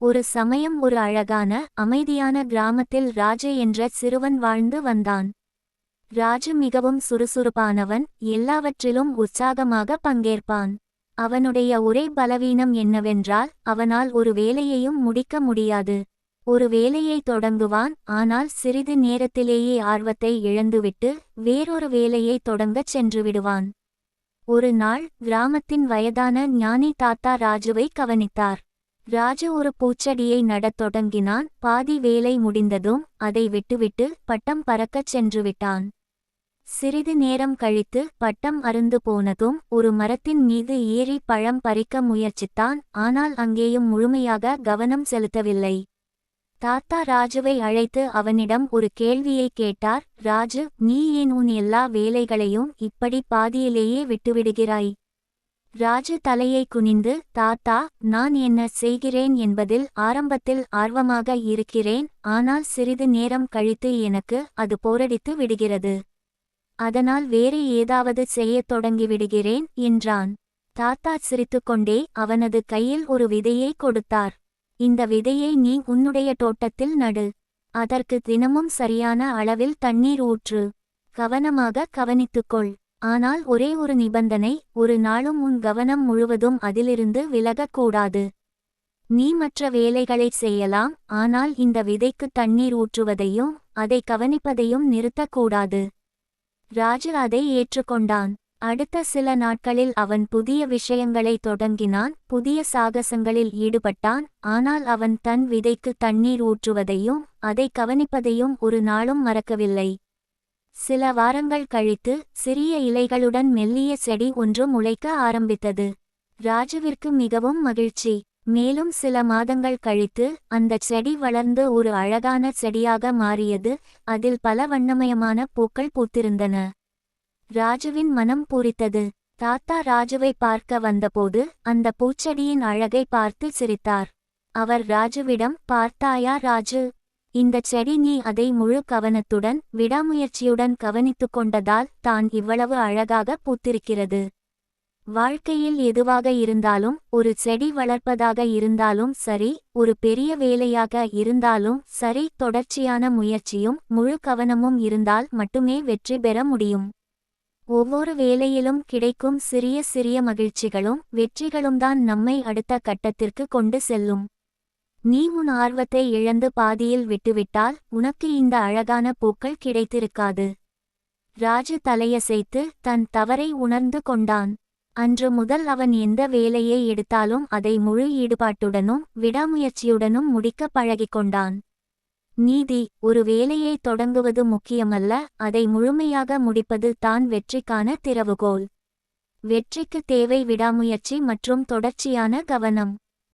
ஒரு சமயம் ஒரு அழகான அமைதியான கிராமத்தில் ராஜ என்ற சிறுவன் வாழ்ந்து வந்தான். ராஜு மிகவும் சுறுசுறுப்பானவன் எல்லாவற்றிலும் உற்சாகமாக பங்கேற்பான். அவனுடைய ஒரே பலவீனம் என்னவென்றால் அவனால் ஒரு வேலையையும் முடிக்க முடியாது. ஒரு வேலையை தொடங்குவான் ஆனால் சிறிது நேரத்திலேயே ஆர்வத்தை இழந்துவிட்டு வேறொரு வேலையை தொடங்கச் சென்று விடுவான். ஒரு நாள் கிராமத்தின் வயதான ஞானி தாத்தா ராஜுவை கவனித்தார். ராஜு ஒரு பூச்செடியை நடத் தொடங்கினான். பாதி வேலை முடிந்ததும் அதை விட்டுவிட்டு பட்டம் பறக்கச் சென்று விட்டான். சிறிது நேரம் கழித்து பட்டம் அருந்து போனதும் ஒரு மரத்தின் மீது ஏறி பழம் பறிக்க முயற்சித்தான். ஆனால் அங்கேயும் முழுமையாக கவனம் செலுத்தவில்லை. தாத்தா ராஜுவை அழைத்து அவனிடம் ஒரு கேள்வியை கேட்டார். ராஜு நீ ஏன் உன் எல்லா வேலைகளையும் இப்படி பாதியிலேயே விட்டுவிடுகிறாய்? ராஜு தலையை குனிந்து தாத்தா நான் என்ன செய்கிறேன் என்பதில் ஆரம்பத்தில் ஆர்வமாக இருக்கிறேன் ஆனால் சிறிது நேரம் கழித்து எனக்கு அது போரடித்து விடுகிறது. அதனால் வேறு ஏதாவது செய்யத் தொடங்கிவிடுகிறேன் என்றான். தாத்தா சிரித்துக்கொண்டே அவனது கையில் ஒரு விதையை கொடுத்தார். இந்த விதையை நீ உன்னுடைய தோட்டத்தில் நடு. அதற்கு தினமும் சரியான அளவில் தண்ணீர் ஊற்று. கவனமாக கவனித்துக்கொள். ஆனால் ஒரே ஒரு நிபந்தனை ஒரு நாளும் உன் கவனம் முழுவதும் அதிலிருந்து விலகக்கூடாது நீ மற்ற வேலைகளைச் செய்யலாம் ஆனால் இந்த விதைக்கு தண்ணீர் ஊற்றுவதையும் அதை கவனிப்பதையும் நிறுத்தக்கூடாது ராஜு அதை ஏற்றுக்கொண்டான். அடுத்த சில நாட்களில் அவன் புதிய விஷயங்களை தொடங்கினான் புதிய சாகசங்களில் ஈடுபட்டான் ஆனால் அவன் தன் விதைக்கு தண்ணீர் ஊற்றுவதையும் அதை கவனிப்பதையும் ஒரு நாளும் மறக்கவில்லை. சில வாரங்கள் கழித்து சிறிய இலைகளுடன் மெல்லிய செடி ஒன்று முளைக்க ஆரம்பித்தது. ராஜுவிற்கு மிகவும் மகிழ்ச்சி. மேலும் சில மாதங்கள் கழித்து அந்த செடி வளர்ந்து ஒரு அழகான செடியாக மாறியது. அதில் பல வண்ணமயமான பூக்கள் பூத்திருந்தன. ராஜுவின் மனம் பூரித்தது. தாத்தா ராஜுவை பார்க்க வந்தபோது அந்த பூச்செடியின் அழகை பார்த்து சிரித்தார். அவர் ராஜுவிடம் பார்த்தாயா ராஜு? இந்த செடி நீ அதை முழு கவனத்துடன் விடாமுயற்சியுடன் கவனித்துக் கொண்டதால் தான் இவ்வளவு அழகாக பூத்திருக்கிறது. வாழ்க்கையில் எதுவாக இருந்தாலும் ஒரு செடி வளர்ப்பதாக இருந்தாலும் சரி ஒரு பெரிய வேலையாக இருந்தாலும் சரி தொடர்ச்சியான முயற்சியும் முழு கவனமும் இருந்தால் மட்டுமே வெற்றி பெற முடியும். ஒவ்வொரு வேலையிலும் கிடைக்கும் சிறிய சிறிய மகிழ்ச்சிகளும் வெற்றிகளும் தான் நம்மை அடுத்த கட்டத்திற்கு கொண்டு செல்லும். நீ உன் ஆர்வத்தை இழந்து பாதியில் விட்டுவிட்டால் உனக்கு இந்த அழகான பூக்கள் கிடைத்திருக்காது. ராஜு தலையசைத்து தன் தவறை உணர்ந்து கொண்டான். அன்று முதல் அவன் எந்த வேலையை எடுத்தாலும் அதை முழு ஈடுபாட்டுடனும் விடாமுயற்சியுடனும் முடிக்க பழகிக்கொண்டான் நீதி ஒரு வேலையை தொடங்குவது முக்கியமல்ல அதை முழுமையாக முடிப்பது தான் வெற்றிக்கான திறவுகோல். வெற்றிக்கு தேவை விடாமுயற்சி மற்றும் தொடர்ச்சியான கவனம்.